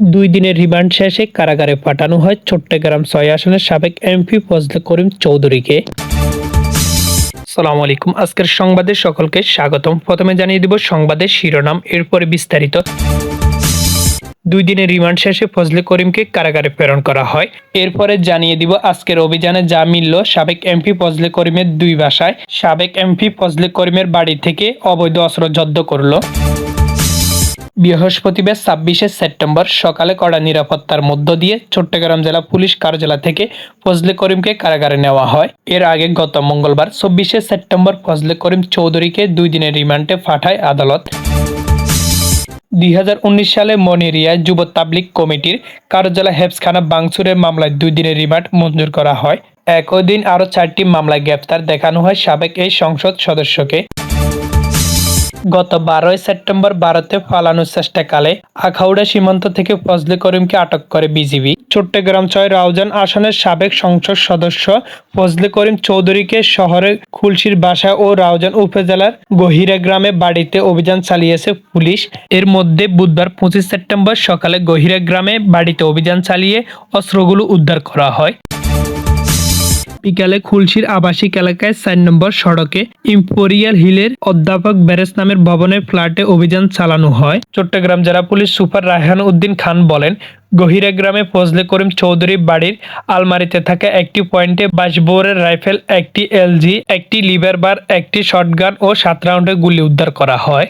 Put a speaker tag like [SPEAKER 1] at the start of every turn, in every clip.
[SPEAKER 1] দুই দিনের রিমান্ড শেষে কারাগারে পাঠানো হয় চট্টগ্রাম ছয় আসনের সাবেক এমপি ফজলে করিম চৌধুরীকে। সালাম আলাইকুম। আজকের সংবাদে সকলকে স্বাগতম। প্রথমে জানিয়ে দিব সংবাদের শিরোনাম, এরপরে বিস্তারিত। দুই দিনের রিমান্ড শেষে ফজলে করিমকে কারাগারে প্রেরণ করা হয়। এরপরে জানিয়ে দিব আজকের অভিযানে যা মিলল সাবেক এমপি ফজলে করিমের দুই বাসায়। সাবেক এমপি ফজলে করিমের বাড়ি থেকে অবৈধ অস্ত্র জব্দ করল। বৃহস্পতিবার ছাব্বিশে সেপ্টেম্বর সকালে কড়া নিরাপত্তার মধ্য দিয়ে চট্টগ্রাম জেলা পুলিশ কার্যালয় থেকে ফজলে করিমকে কারাগারে নেওয়া হয়। এর আগে গত মঙ্গলবার চব্বিশে সেপ্টেম্বর ফজলে করিম চৌধুরীকে দুই দিনের রিমান্ডে পাঠায় আদালত। দুই হাজার উনিশ সালে মনেরিয়ায় যুব তাবলিক কমিটির কার্যালয় হেফসখানা বাংসুরের মামলায় দুই দিনের রিমান্ড মঞ্জুর করা হয়। একই দিন আরও চারটি মামলায় গ্রেপ্তার দেখানো হয় সাবেক এই সংসদ সদস্যকে। গত বারোই সেপ্টেম্বর ভারতে পালানোর চেষ্টাকালে আখাউড়া সীমান্ত থেকে ফজলে করিমকে আটক করে বিজিবি। চট্টগ্রাম ছয় রাউজান আসনের সাবেক সংসদ সদস্য ফজলে করিম চৌধুরীকে শহরের খুলশির বাসা ও রাউজান উপজেলার গহিরা গ্রামে বাড়িতে অভিযান চালিয়েছে পুলিশ। এর মধ্যে বুধবার পঁচিশ সেপ্টেম্বর সকালে গহিরা গ্রামে বাড়িতে অভিযান চালিয়ে অস্ত্রগুলো উদ্ধার করা হয়। বিকালে খুলশির আবাসিক এলাকায় চার নম্বর সড়কে ইম্পোরিয়াল হিলের অধ্যাপক ব্যারেস নামের ভবনের ফ্ল্যাটে অভিযান চালানো হয়। চট্টগ্রাম জেলা পুলিশ সুপার রায়হান উদ্দিন খান বলেন, গহিরা গ্রামে ফজলে করিম চৌধুরী বাড়ির আলমারিতে থাকা একটি পয়েন্টে বাসবোরের রাইফেল, একটি এলজি, একটি লিভার বার, একটি শটগান ও সাত রাউন্ডের গুলি উদ্ধার করা হয়।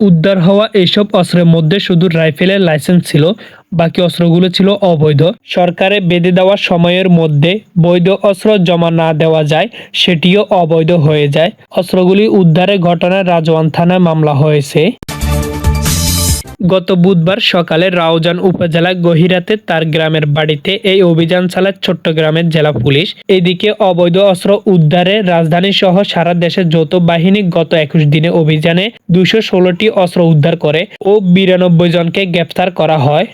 [SPEAKER 1] উদ্ধার হওয়া এইসব অস্ত্রের মধ্যে শুধু রাইফেলের লাইসেন্স ছিল, বাকি অস্ত্রগুলো ছিল অবৈধ। সরকারে বেঁধে দেওয়া সময়ের মধ্যে বৈধ অস্ত্র জমা না দেওয়া যায়, সেটিও অবৈধ হয়ে যায়। অস্ত্রগুলি উদ্ধারের ঘটনায় রাজওয়ান থানায় মামলা হয়েছে। গত বুধবার সকালে রাউজান উপজেলা গহিরাতে তার গ্রামের বাড়িতে এই অভিযান চালায় চট্টগ্রামের জেলা পুলিশ। এদিকে অবৈধ অস্ত্র উদ্ধারে রাজধানী সহ সারা দেশে যৌথ বাহিনী গত একুশ দিনে অভিযানে দুশো ষোলোটি অস্ত্র উদ্ধার করে ও বিরানব্বই জনকে গ্রেপ্তার করা হয়।